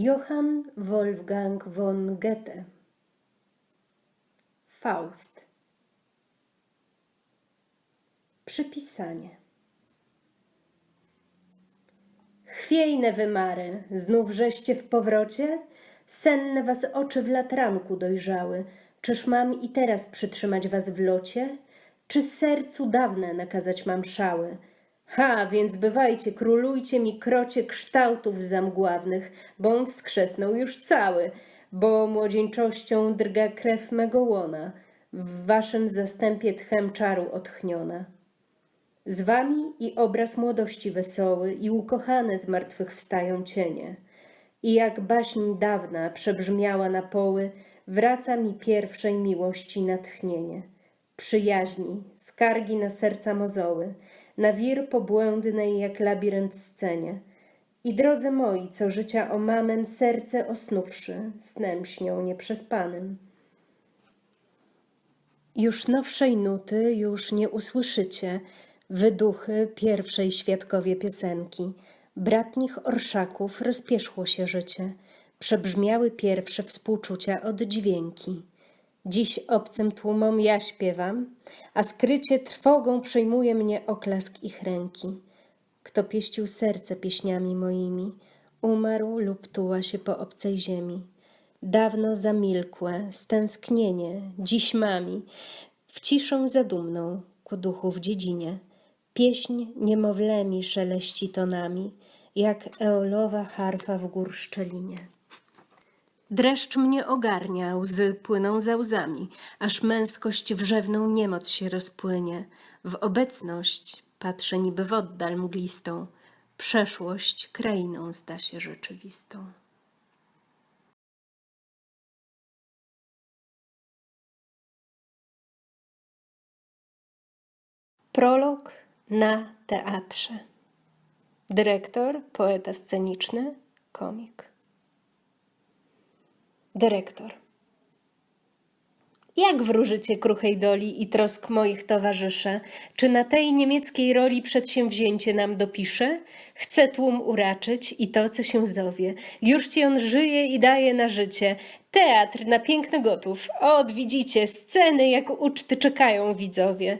Johann Wolfgang von Goethe Faust Przypisanie Chwiejne wymary, znów żeście w powrocie? Senne was oczy w latranku dojrzały. Czyż mam i teraz przytrzymać was w locie? Czy sercu dawne nakazać mam szały? Ha, więc bywajcie, królujcie mi krocie kształtów zamgławnych, bom wskrzesnął już cały, bo młodzieńczością drga krew mego łona, w waszym zastępie tchem czaru otchniona. Z wami i obraz młodości wesoły i ukochane z martwych wstają cienie. I jak baśń dawna przebrzmiała na poły, wraca mi pierwszej miłości natchnienie. Przyjaźni, skargi na serca mozoły, na wir pobłędnej jak labirynt scenie. I drodzy moi, co życia o mamem serce osnówszy, snem śnią nieprzespanym. Już nowszej nuty już nie usłyszycie, wyduchy pierwszej świadkowie piosenki. Bratnich orszaków rozpieszło się życie, przebrzmiały pierwsze współczucia od dźwięki. Dziś obcym tłumom ja śpiewam, a skrycie trwogą przejmuje mnie oklask ich ręki. Kto pieścił serce pieśniami moimi, umarł lub tuła się po obcej ziemi. Dawno zamilkłe, stęsknienie, dziś mami, w ciszę zadumną ku duchu w dziedzinie. Pieśń niemowlemi szeleści tonami, jak eolowa harfa w gór szczelinie. Dreszcz mnie ogarnia, łzy płyną za łzami, aż męskość wrzewną niemoc się rozpłynie. W obecność patrzę niby w oddal mglistą, przeszłość krainą zda się rzeczywistą. Prolog na teatrze. Dyrektor, poeta sceniczny, komik. Dyrektor. Jak wróżycie kruchej doli i trosk moich towarzysze? Czy na tej niemieckiej roli przedsięwzięcie nam dopisze? Chce tłum uraczyć i to, co się zowie. Już ci on żyje i daje na życie. Teatr na piękny gotów. Od widzicie, sceny jak uczty czekają widzowie.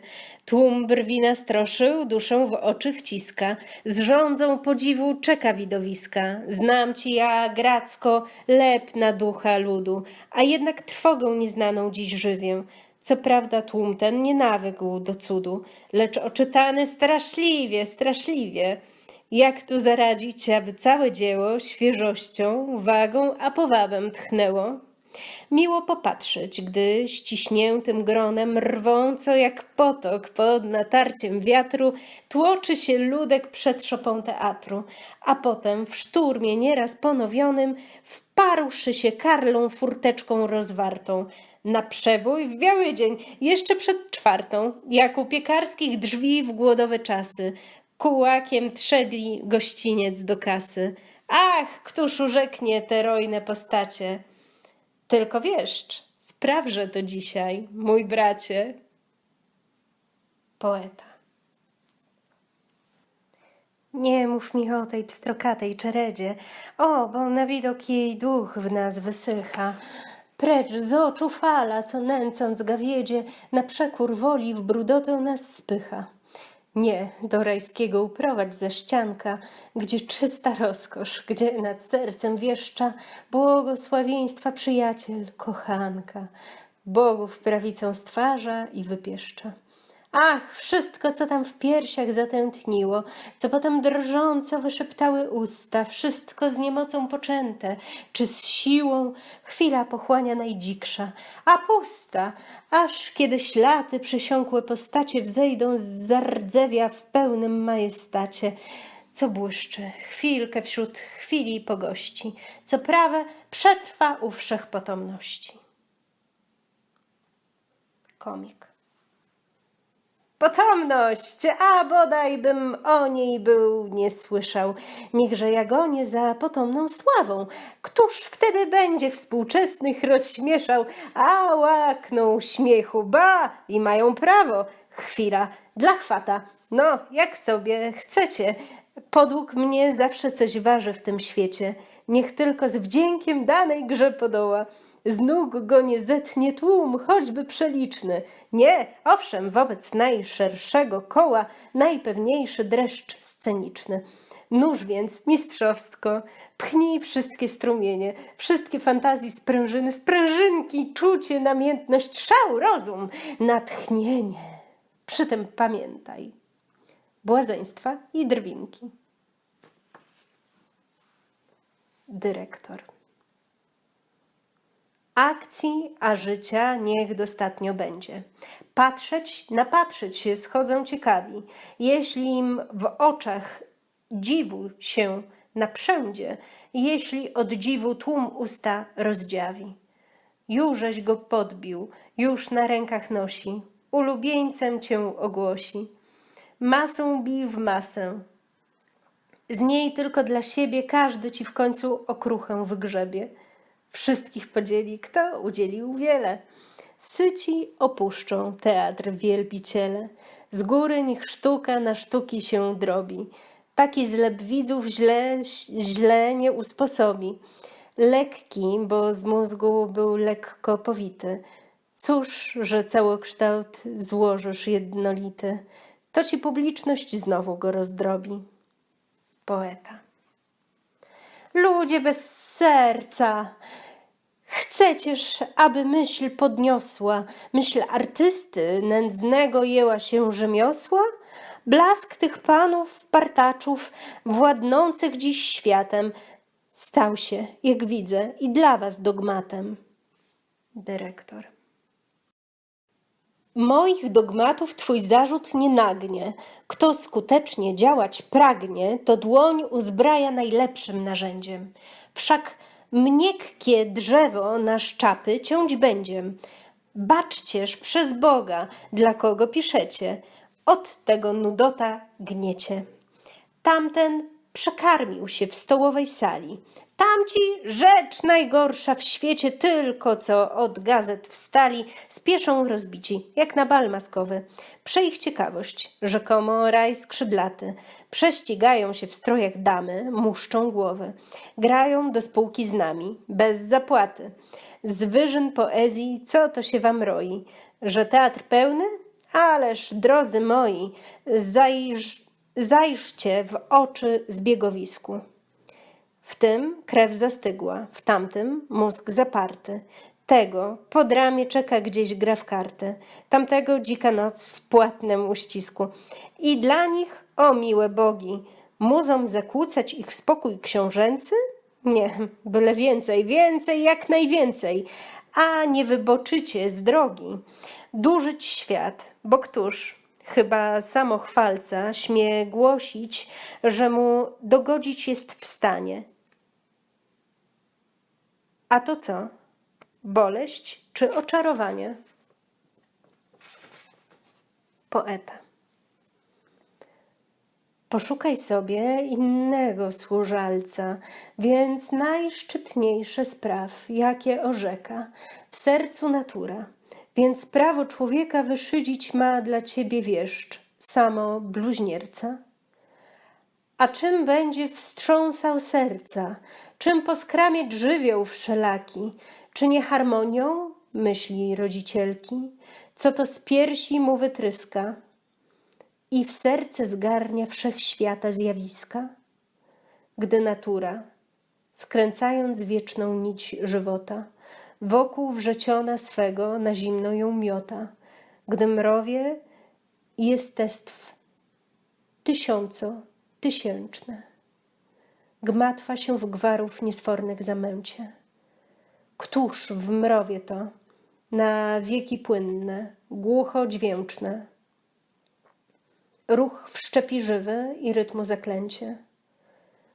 Tłum brwi nastroszył, duszę w oczy wciska. Z rządzą podziwu czeka widowiska. Znam ci ja, Gracko, lep na ducha ludu, a jednak trwogę nieznaną dziś żywię. Co prawda tłum ten nie nawykł do cudu, lecz oczytany straszliwie, straszliwie. Jak tu zaradzić, aby całe dzieło świeżością, wagą, a powabem tchnęło? Miło popatrzeć, gdy ściśniętym gronem rwąco jak potok pod natarciem wiatru tłoczy się ludek przed szopą teatru, a potem w szturmie nieraz ponowionym wparłszy się karlą furteczką rozwartą. Na przebój w biały dzień, jeszcze przed czwartą, jak u piekarskich drzwi w głodowe czasy, kułakiem trzebli gościniec do kasy. Ach, któż urzeknie te rojne postacie? Tylko wieszcz, sprawże to dzisiaj, mój bracie. Poeta. Nie mów mi o tej pstrokatej czeredzie, o, bo na widok jej duch w nas wysycha. Precz z oczu fala, co nęcąc gawiedzie, na przekór woli w brudotę nas spycha. Nie, do rajskiego uprowadź ze ścianka, gdzie czysta rozkosz, gdzie nad sercem wieszcza błogosławieństwa przyjaciel, kochanka, bogów prawicą stwarza i wypieszcza. Ach, wszystko, co tam w piersiach zatętniło, co potem drżąco wyszeptały usta, wszystko z niemocą poczęte, czy z siłą, chwila pochłania najdziksza, a pusta, aż kiedy ślady przesiąkłe postacie wzejdą z zardzewia w pełnym majestacie, co błyszczy, chwilkę wśród chwili i pogości, co prawe przetrwa u wszechpotomności. Komik. Potomność, a bodaj bym o niej był nie słyszał. Niechże ja gonię za potomną sławą. Któż wtedy będzie współczesnych rozśmieszał? A łakną śmiechu, ba, i mają prawo. Chwila, dla chwata. No, jak sobie chcecie. Podług mnie zawsze coś waży w tym świecie. niech tylko z wdziękiem danej grze podoła. Z nóg go nie zetnie tłum, choćby przeliczny. Nie, owszem, wobec najszerszego koła najpewniejszy dreszcz sceniczny. Nóż więc, mistrzowsko, pchnij wszystkie strumienie, wszystkie fantazji sprężyny, sprężynki, czucie, namiętność, szał, rozum, natchnienie. Przy tym pamiętaj błazeństwa i drwinki. Dyrektor. Akcji, a życia niech dostatnio będzie. Patrzeć, napatrzeć się schodzą ciekawi. Jeśli im w oczach dziwu się naprzędzie, jeśli od dziwu tłum usta rozdziawi. Jużeś go podbił, już na rękach nosi, ulubieńcem cię ogłosi. Masą bij w masę, z niej tylko dla siebie każdy ci w końcu okruchę wygrzebie. Wszystkich podzieli, kto udzielił wiele. Syci opuszczą teatr wielbiciele. Z góry niech sztuka na sztuki się drobi. Taki zlep widzów źle, źle nie usposobi. Lekki, bo z mózgu był lekko powity. Cóż, że całokształt złożysz jednolity, to ci publiczność znowu go rozdrobi poeta. Ludzie bez serca, chcecież, aby myśl podniosła, myśl artysty nędznego jęła się rzemiosła? Blask tych panów, partaczów, władnących dziś światem, stał się, jak widzę, i dla was dogmatem. Dyrektor. Moich dogmatów twój zarzut nie nagnie. Kto skutecznie działać pragnie, to dłoń uzbraja najlepszym narzędziem. Wszak mniekkie drzewo na szczapy ciąć będziem. Baczcież przez Boga, dla kogo piszecie. Od tego nudota gniecie. Tamten przekarmił się w stołowej sali. Tamci rzecz najgorsza w świecie, tylko co od gazet wstali, spieszą rozbici, jak na bal maskowy. Przeich ciekawość, rzekomo raj skrzydlaty. Prześcigają się w strojach damy, muszczą głowy. Grają do spółki z nami, bez zapłaty. Z wyżyn poezji, co to się wam roi? Że teatr pełny? Ależ, drodzy moi, zajrz, zajrzcie w oczy zbiegowisku. W tym krew zastygła, w tamtym mózg zaparty. Tego pod ramię czeka gdzieś gra w karty, tamtego dzika noc w płatnym uścisku. I dla nich, o miłe bogi, muzom zakłócać ich spokój książęcy? Nie, byle więcej, więcej, jak najwięcej, a nie wyboczycie z drogi. Dłużyć świat, bo któż, chyba samochwalca, śmie głosić, że mu dogodzić jest w stanie – a to co? Boleść czy oczarowanie? Poeta. Poszukaj sobie innego służalca, więc najszczytniejsze spraw, jakie orzeka, w sercu natura, więc prawo człowieka wyszydzić ma dla ciebie wieszcz, samo bluźnierca. A czym będzie wstrząsał serca, czym poskramiać żywioł wszelaki, czy nie harmonią, myśli rodzicielki, co to z piersi mu wytryska? I w serce zgarnia wszechświata zjawiska? Gdy natura, skręcając wieczną nić żywota, wokół wrzeciona swego na zimno ją miota, gdy mrowie jestestw tysiąco, tysięczne gmatwa się w gwarów niesfornych zamęcie. Któż w mrowie to, na wieki płynne, głucho dźwięczne, ruch wszczepi żywy i rytmu zaklęcie.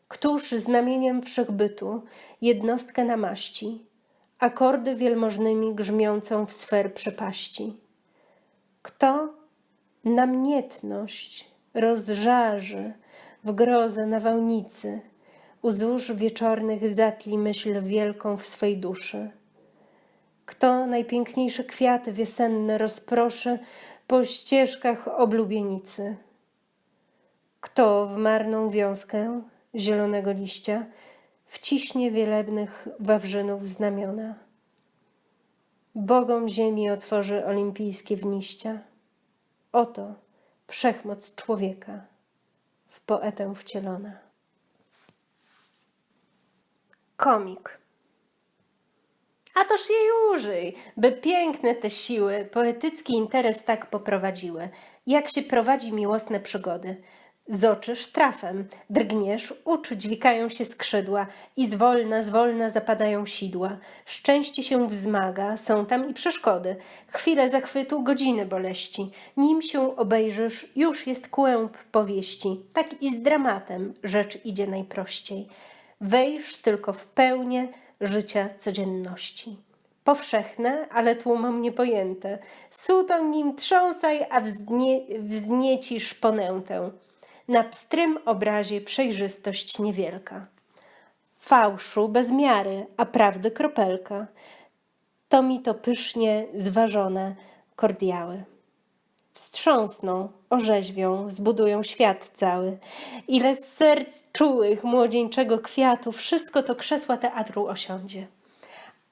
Któż znamieniem wszechbytu jednostkę namaści, akordy wielmożnymi grzmiącą w sfer przepaści? Kto namiętność rozżarzy w grozę nawałnicy, Uzdłuż wieczornych zatli myśl wielką w swej duszy. Kto najpiękniejsze kwiaty wiosenne rozproszy po ścieżkach oblubienicy? Kto w marną wiązkę zielonego liścia wciśnie wielebnych wawrzynów znamiona. Bogom ziemi otworzy olimpijskie wniścia. Oto wszechmoc człowieka w poetę wcielona. Komik. A toż jej użyj, by piękne te siły poetycki interes tak poprowadziły, jak się prowadzi miłosne przygody. Z oczy sztrafem, drgniesz, uczuć dźwigają się skrzydła i zwolna, zwolna zapadają sidła. Szczęście się wzmaga, są tam i przeszkody. Chwile zachwytu, godziny boleści. Nim się obejrzysz, już jest kłęb powieści. Tak i z dramatem rzecz idzie najprościej. Wejrz tylko w pełnię życia codzienności. Powszechne, ale tłumom niepojęte. Sutą nim trząsaj, a wznie, wzniecisz ponętę. Na pstrym obrazie przejrzystość niewielka. Fałszu bez miary, a prawdy kropelka. To mi to pysznie zważone kordiały. Wstrząsną, orzeźwią, zbudują świat cały. Ile serc czułych, młodzieńczego kwiatu, wszystko to krzesła teatru osiądzie.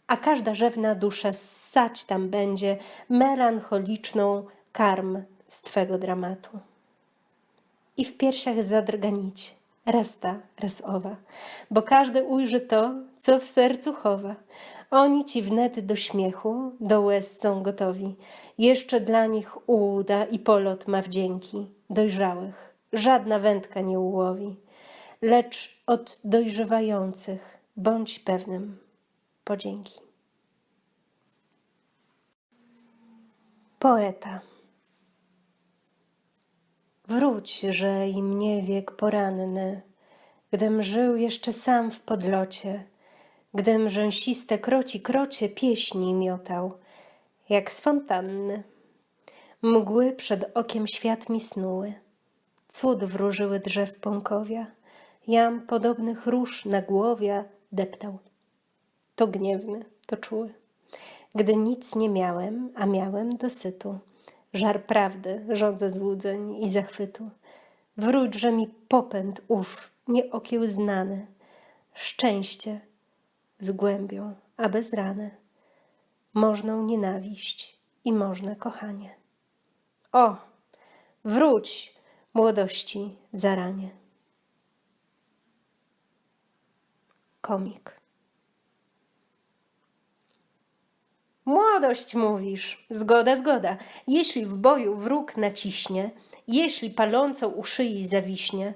A każda rzewna dusza ssać tam będzie melancholiczną karm z Twego dramatu. I w piersiach zadrga nić, raz ta, raz owa, bo każdy ujrzy to, co w sercu chowa. Oni ci wnet do śmiechu, do łez są gotowi. Jeszcze dla nich ułuda i polot ma wdzięki dojrzałych. Żadna wędka nie ułowi. Lecz od dojrzewających bądź pewnym podzięki. Poeta Wróć, że i mnie wiek poranny, gdym żył jeszcze sam w podlocie, gdym rzęsiste kroci krocie pieśni miotał, jak z fontanny. Mgły przed okiem świat mi snuły, cud wróżyły drzew pąkowia, jam podobnych róż na głowia deptał. To gniewny, to czuły. Gdy nic nie miałem, a miałem dosytu, żar prawdy, żądze złudzeń i zachwytu. Wróć, że mi popęd ów nieokiełznany, szczęście z głębią, a bez rany, możną nienawiść i można kochanie. O, wróć, młodości zaranie. Komik. Młodość mówisz, zgoda, zgoda. Jeśli w boju wróg naciśnie, jeśli paląco u szyi zawiśnie,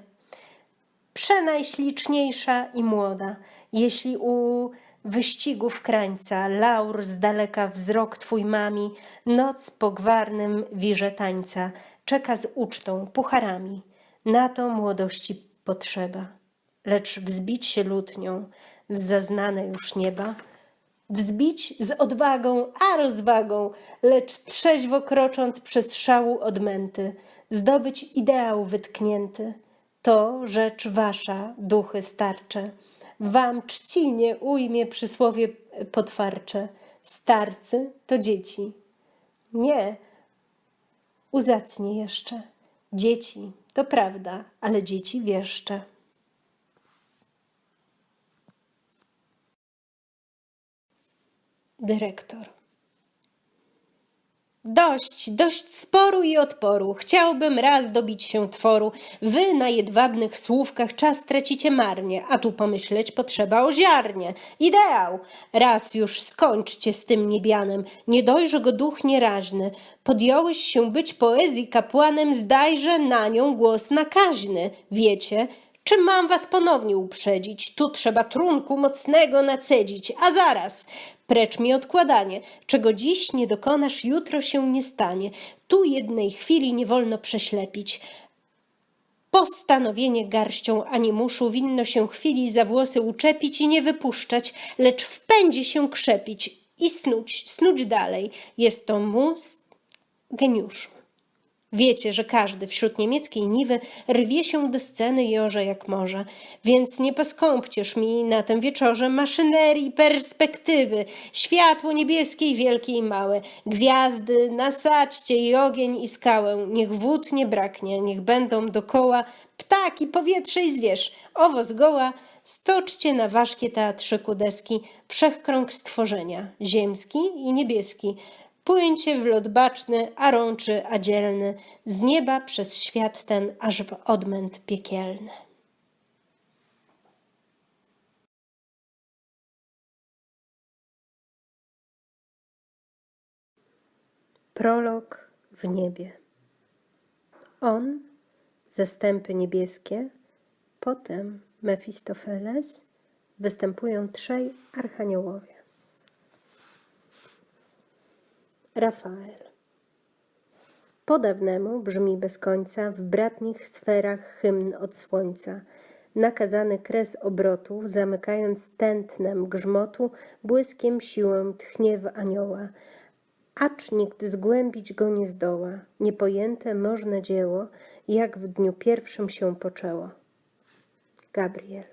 przenajśliczniejsza i młoda, jeśli u wyścigów krańca laur z daleka wzrok twój mami, noc po gwarnym wirze tańca czeka z ucztą, pucharami. Na to młodości potrzeba. Lecz wzbić się lutnią w zaznane już nieba, wzbić z odwagą, a rozwagą, lecz trzeźwo krocząc przez szału odmęty, zdobyć ideał wytknięty. To rzecz wasza, duchy starcze. Wam czcinie ujmie przysłowie potwarcze. Starcy to dzieci. Nie, uzacnie jeszcze. Dzieci, to prawda, ale dzieci wieszcze. Dyrektor. Dość, dość sporu i odporu. Chciałbym raz dobić się tworu. Wy na jedwabnych słówkach czas tracicie marnie, a tu pomyśleć potrzeba o ziarnie. Ideał! Raz już skończcie z tym niebianem. Nie dojrzy go duch nieraźny. Podjąłeś się być poezji kapłanem, zdajże na nią głos nakaźny. Wiecie, czy mam was ponownie uprzedzić? Tu trzeba trunku mocnego nacedzić, a zaraz, precz mi odkładanie. Czego dziś nie dokonasz, jutro się nie stanie. Tu jednej chwili nie wolno prześlepić. Postanowienie garścią ani muszu winno się chwili za włosy uczepić i nie wypuszczać, lecz w pędzie się krzepić i snuć, snuć dalej. Jest to mus geniuszu. Wiecie, że każdy wśród niemieckiej niwy rwie się do sceny i orze jak może, więc nie poskąpcież mi na tym wieczorze maszynerii, perspektywy, światło niebieskie i wielkie i małe, gwiazdy, nasadźcie i ogień i skałę, niech wód nie braknie, niech będą dokoła ptaki, powietrze i zwierz, owo zgoła, stoczcie na ważkie teatrzyku deski wszechkrąg stworzenia, ziemski i niebieski, Płyńcie w lot baczny, a rączy, a dzielny, z nieba przez świat ten aż w odmęt piekielny. Prolog w niebie. On, zastępy niebieskie, potem Mefistofeles, występują trzej archaniołowie. Rafael. Po dawnemu brzmi bez końca w bratnich sferach hymn od słońca, nakazany kres obrotu, zamykając tętnem grzmotu, błyskiem siłą tchnie w anioła, acz nikt zgłębić go nie zdoła, niepojęte możne dzieło, jak w dniu pierwszym się poczęło. Gabriel.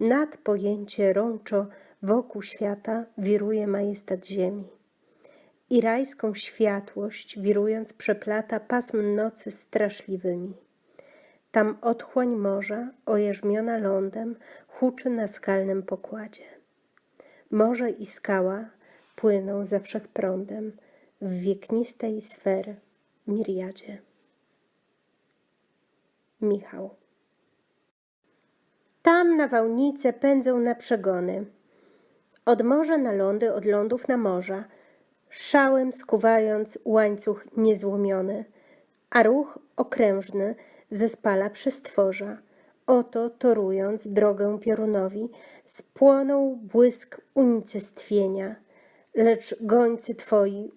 Nad pojęcie rączo Wokół świata wiruje majestat ziemi. I rajską światłość, wirując, przeplata pasm nocy straszliwymi. Tam otchłań morza, ojeżmiona lądem, huczy na skalnym pokładzie. Morze i skała płyną za wszechprądem w wieknistej sfery miriadzie. Michał. Tam nawałnice pędzą na przegony – od morza na lądy, od lądów na morza, szałem skuwając łańcuch niezłomiony, a ruch okrężny zespala przestworza. Oto, torując drogę piorunowi, spłonął błysk unicestwienia, lecz gońcy twoi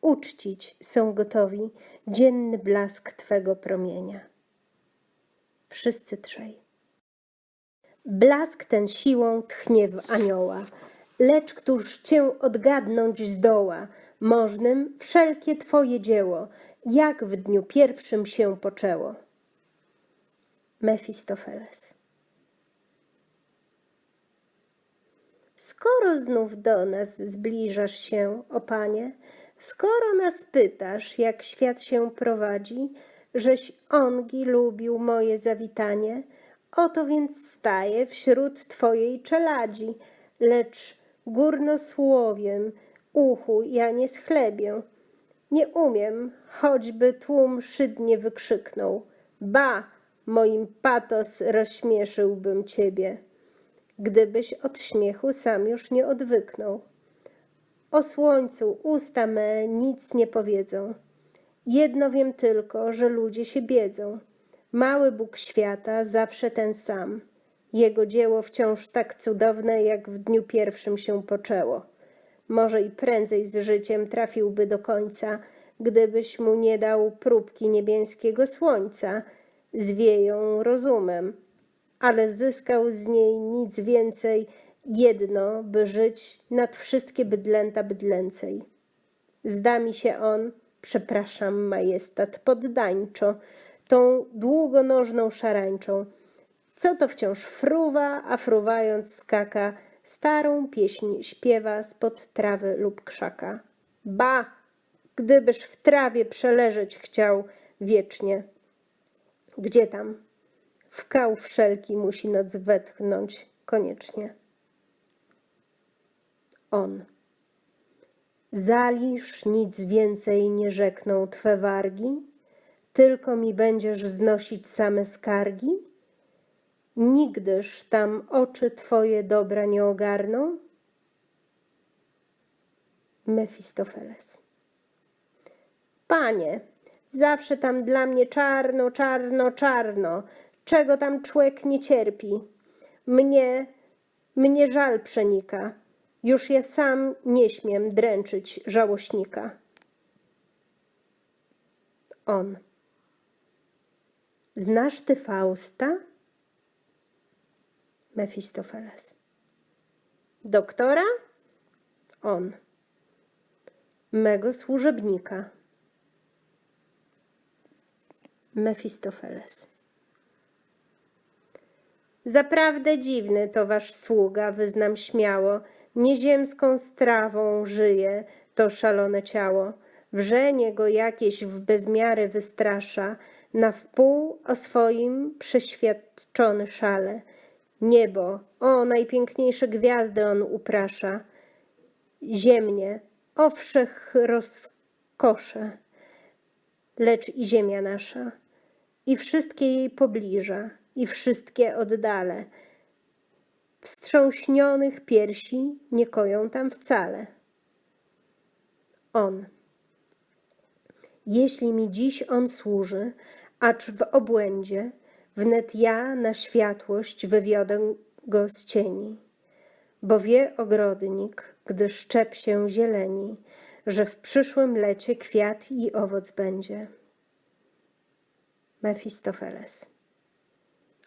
uczcić są gotowi dzienny blask twego promienia. Wszyscy trzej. Blask ten siłą tchnie w anioła, lecz któż cię odgadnąć zdoła, możnym wszelkie twoje dzieło, jak w dniu pierwszym się poczęło. Mefistofeles. Skoro znów do nas zbliżasz się, o panie, skoro nas pytasz, jak świat się prowadzi, żeś ongi lubił moje zawitanie, Oto więc staję wśród twojej czeladzi, lecz górnosłowiem uchu ja nie schlebię. Nie umiem, choćby tłum szydnie wykrzyknął. Ba, moim patos rozśmieszyłbym ciebie, gdybyś od śmiechu sam już nie odwyknął. O słońcu usta me nic nie powiedzą. Jedno wiem tylko, że ludzie się biedzą. Mały Bóg świata zawsze ten sam. Jego dzieło wciąż tak cudowne, jak w dniu pierwszym się poczęło. Może i prędzej z życiem trafiłby do końca, gdybyś mu nie dał próbki niebieskiego słońca, zwieją rozumem, ale zyskał z niej nic więcej, jedno, by żyć nad wszystkie bydlęta bydlęcej. Zda mi się on, przepraszam, majestat, poddańczo, tą długonożną szarańczą. Co to wciąż fruwa, a fruwając skaka, starą pieśń śpiewa spod trawy lub krzaka. Ba, gdybyż w trawie przeleżeć chciał wiecznie. Gdzie tam? W kał wszelki musi noc wetchnąć koniecznie. On. Zalisz nic więcej nie rzekną twe wargi? Tylko mi będziesz znosić same skargi? Nigdyż tam oczy twoje dobra nie ogarną? Mefistofeles. Panie, zawsze tam dla mnie czarno, czarno, czarno. Czego tam człowiek nie cierpi? Mnie, mnie żal przenika. Już ja sam nie śmiem dręczyć żałośnika. On. Znasz ty Fausta? Mefistofeles. Doktora? On. Mego służebnika. Mefistofeles. Zaprawdę dziwny to wasz sługa, wyznam śmiało, nieziemską strawą żyje to szalone ciało. Wrzenie go jakieś w bezmiary wystrasza, na wpół o swoim przeświadczony szale. Niebo, o najpiękniejsze gwiazdy on uprasza, ziemnie, o wszech rozkosze, lecz i ziemia nasza, i wszystkie jej pobliża, i wszystkie oddale. Wstrząśnionych piersi nie koją tam wcale. On. Jeśli mi dziś on służy, acz w obłędzie, wnet ja na światłość wywiodę go z cieni. Bo wie ogrodnik, gdy szczep się zieleni, że w przyszłym lecie kwiat i owoc będzie. Mefistofeles.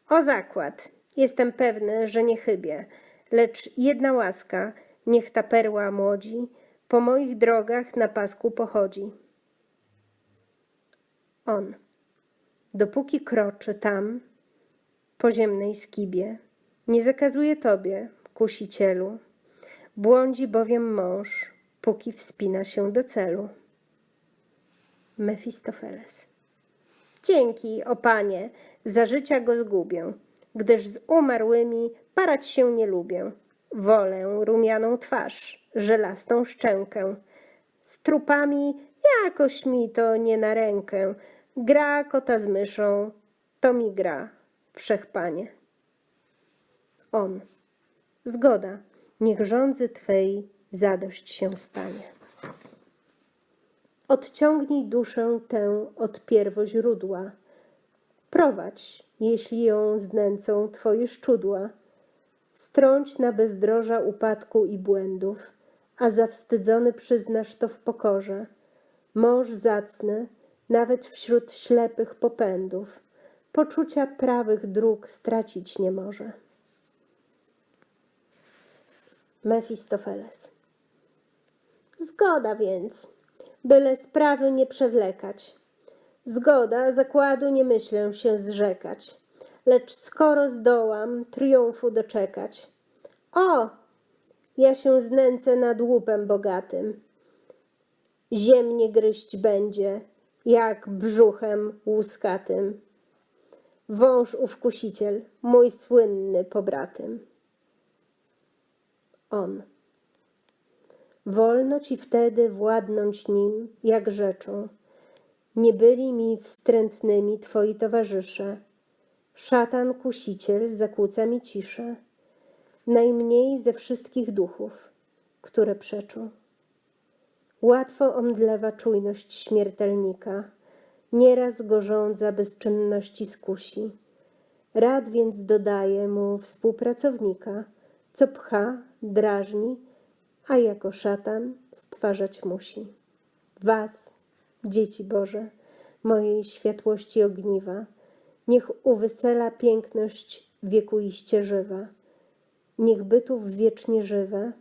O zakład, jestem pewny, że nie chybię, lecz jedna łaska, niech ta perła młodzi, po moich drogach na pasku pochodzi. On, dopóki kroczy tam, po ziemnej skibie, nie zakazuje tobie, kusicielu, błądzi bowiem mąż, póki wspina się do celu. Mefistofeles. Dzięki, o panie, za życia go zgubię, gdyż z umarłymi parać się nie lubię. Wolę rumianą twarz, żelastą szczękę. Z trupami jakoś mi to nie na rękę. Gra kota z myszą, to mi gra, wszechpanie. On. Zgoda, niech rządzy Twej zadość się stanie. Odciągnij duszę tę od pierwoźródła. Prowadź, jeśli ją znęcą Twoje szczudła. Strąć na bezdroża upadku i błędów, a zawstydzony przyznasz to w pokorze. Mąż zacny, nawet wśród ślepych popędów, poczucia prawych dróg stracić nie może. Mefistofeles. Zgoda więc, byle sprawy nie przewlekać. Zgoda, zakładu nie myślę się zrzekać, lecz skoro zdołam triumfu doczekać. O, ja się znęcę nad łupem bogatym. Ziemnie gryźć będzie, jak brzuchem łuskatym. Wąż ów kusiciel, mój słynny pobratym. On. Wolno ci wtedy władnąć nim, jak rzeczą. Nie byli mi wstrętnymi twoi towarzysze. Szatan kusiciel zakłóca mi ciszę. Najmniej ze wszystkich duchów, które przeczą. Łatwo omdlewa czujność śmiertelnika, nieraz go żądza bezczynności skusi. Rad więc dodaje mu współpracownika, co pcha, drażni, a jako szatan stwarzać musi. Was, dzieci Boże, mojej światłości ogniwa, niech uwesela piękność wiekuiście żywa, niech bytów wiecznie żywe,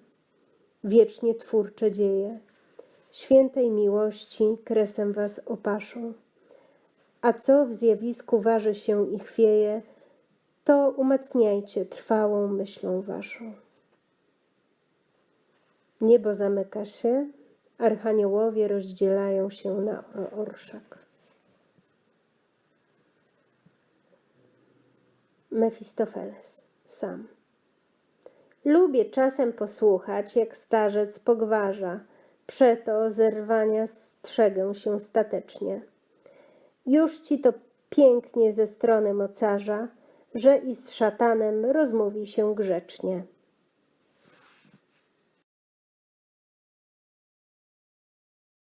wiecznie twórcze dzieje, świętej miłości kresem was opaszą. A co w zjawisku waży się i chwieje, to umacniajcie trwałą myślą waszą. Niebo zamyka się, archaniołowie rozdzielają się na orszak. Mefistofeles sam. Lubię czasem posłuchać, jak starzec pogwarza, przeto zerwania strzegę się statecznie. Już ci to pięknie ze strony mocarza, że i z szatanem rozmówi się grzecznie.